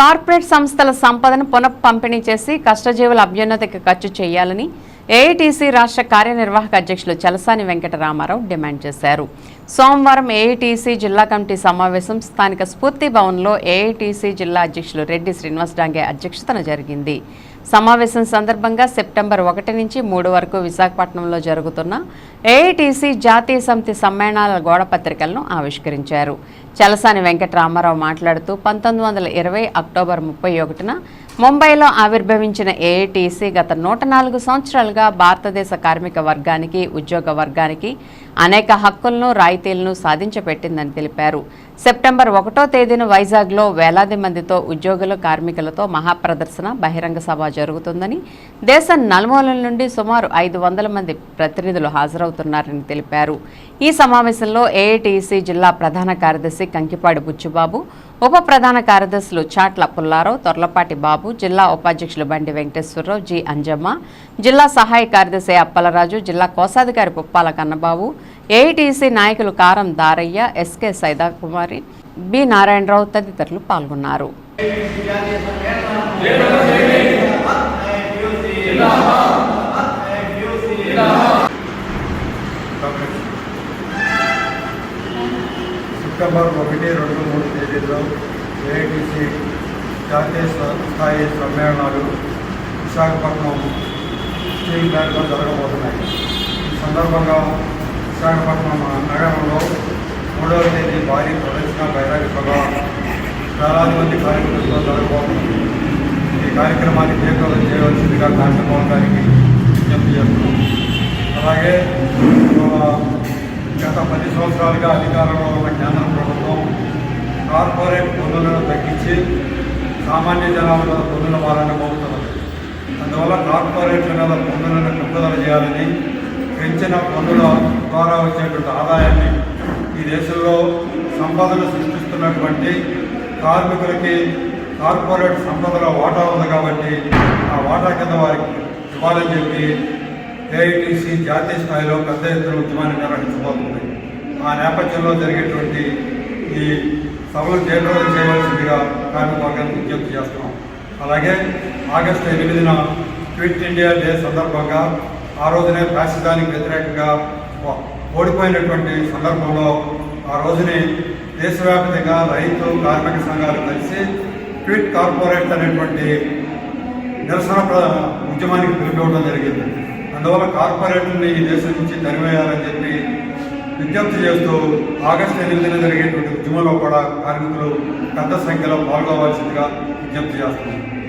Corporate సంస్థల సంపదను పునః పంపిణీ చేసి కష్టజీవుల అభ్యున్నతికి ఖర్చు చేయాలని ఏఐటీసీ రాష్ట్ర కార్యనిర్వాహక అధ్యక్షులు చలసాని వెంకటరామారావు డిమాండ్ చేశారు. సోమవారం ఏఐటీసీ జిల్లా కమిటీ సమావేశం స్థానిక స్ఫూర్తి భవన్లో ఏఐటీసీ జిల్లా అధ్యక్షులు రెడ్డి శ్రీనివాస్ డాంగే అధ్యక్షతన జరిగింది. సమావేశం సందర్భంగా సెప్టెంబర్ ఒకటి నుంచి మూడు వరకు విశాఖపట్నంలో జరుగుతున్న ఏఐటీసీ జాతీయ సమితి సమ్మేళనాల గోడపత్రికలను ఆవిష్కరించారు. చలసాని వెంకటరామారావు మాట్లాడుతూ పంతొమ్మిది వందల ఇరవై అక్టోబర్ ముప్పై ఒకటిన ముంబైలో ఆవిర్భవించిన ఏఐటీసీ గత నూట నాలుగు సంవత్సరాలుగా భారతదేశ కార్మిక వర్గానికి ఉద్యోగ వర్గానికి అనేక హక్కులను రాయితీలను సాధించపెట్టిందని తెలిపారు. సెప్టెంబర్ ఒకటో తేదీన వైజాగ్లో వేలాది మందితో ఉద్యోగులు కార్మికులతో మహాప్రదర్శన బహిరంగ సభ జరుగుతుందని దేశం నలుమూలల నుండి సుమారు ఐదు వందల మంది ప్రతినిధులు హాజరవుతున్నారని తెలిపారు. ఈ సమావేశంలో ఏఐటీసీ జిల్లా ప్రధాన కార్యదర్శి కంకిపాడి బుచ్చుబాబు ఉప ప్రధాన కార్యదర్శులు చాట్ల పుల్లారావు తొర్లపాటి బాబు జిల్లా ఉపాధ్యక్షులు బండి వెంకటేశ్వరరావు జి అంజమ్మ జిల్లా సహాయ కార్యదర్శి అప్పలరాజు జిల్లా కోశాధికారి పుప్పాల కన్నబాబు ఏఐటీసీ నాయకులు కారం దారయ్య ఎస్కే సైదాకుమారి బి నారాయణరావు తదితరులు పాల్గొన్నారు. సెప్టెంబర్ ఒకటి రెండు మూడు తేదీల్లో ఏఐటీసీ జాతీయ స్థాయి సమ్మేళనాలు విశాఖపట్నం స్టీల్ ప్లాంట్లో జరగబోతున్నాయి. ఈ సందర్భంగా విశాఖపట్నం నగరంలో మూడవ తేదీ భారీ ప్రదర్శన బహిరంగ సభ. వేలాది మంది కార్యకర్తలతో జరగబోతుంది ఈ కార్యక్రమాన్ని జయప్రదం చేయవలసిందిగా కార్యక్రమం గారికి విజ్ఞప్తి చేస్తున్నాం. అలాగే గత పది సంవత్సరాలుగా అధికారంలో ఉన్న కేంద్ర ప్రభుత్వం కార్పొరేట్ పన్నులను తగ్గించి సామాన్య జనాభా పన్నుల భారాన్ని మోపుతున్నది. అందువల్ల కార్పొరేట్ల మీద పన్నులను పెంపుదల చేయాలని పెంచిన పన్నుల ద్వారా వచ్చేటువంటి ఆదాయాన్ని ఈ దేశంలో సంపదను సృష్టిస్తున్నటువంటి కార్మికులకి కార్పొరేట్ సంపదలో వాటా ఉంది కాబట్టి ఆ వాటా కింద వారికి ఇవ్వాలని చెప్పి ఏఐటీసీ జాతీయ స్థాయిలో పెద్ద ఎత్తున ఉద్యమాన్ని నిర్వహించబోతుంది. ఆ నేపథ్యంలో జరిగేటువంటి ఈ సభలు జయప్రదం చేయవలసిందిగా కార్మిక వర్గానికి విజ్ఞప్తి చేస్తున్నాం. అలాగే ఆగస్టు ఎనిమిదిన క్విట్ ఇండియా డే సందర్భంగా ఆ రోజునే ఫ్యాసిజానికి వ్యతిరేకంగా ఓడిపోయినటువంటి సందర్భంలో ఆ రోజునే దేశవ్యాప్తంగా రైతు కార్మిక సంఘాలు కలిసి క్విట్ కార్పొరేట్ అనేటువంటి నిరసన ఉద్యమానికి పిలిపివ్వడం జరిగింది. అందువల్ల కార్పొరేట్ని ఈ దేశం నుంచి తరివేయాలని చెప్పి విజ్ఞప్తి చేస్తూ ఆగస్టు ఎనిమిదిన జరిగేటువంటి ఉద్యమంలో కూడా కార్మికులు పెద్ద సంఖ్యలో పాల్గొవలసిందిగా విజ్ఞప్తి చేస్తున్నారు.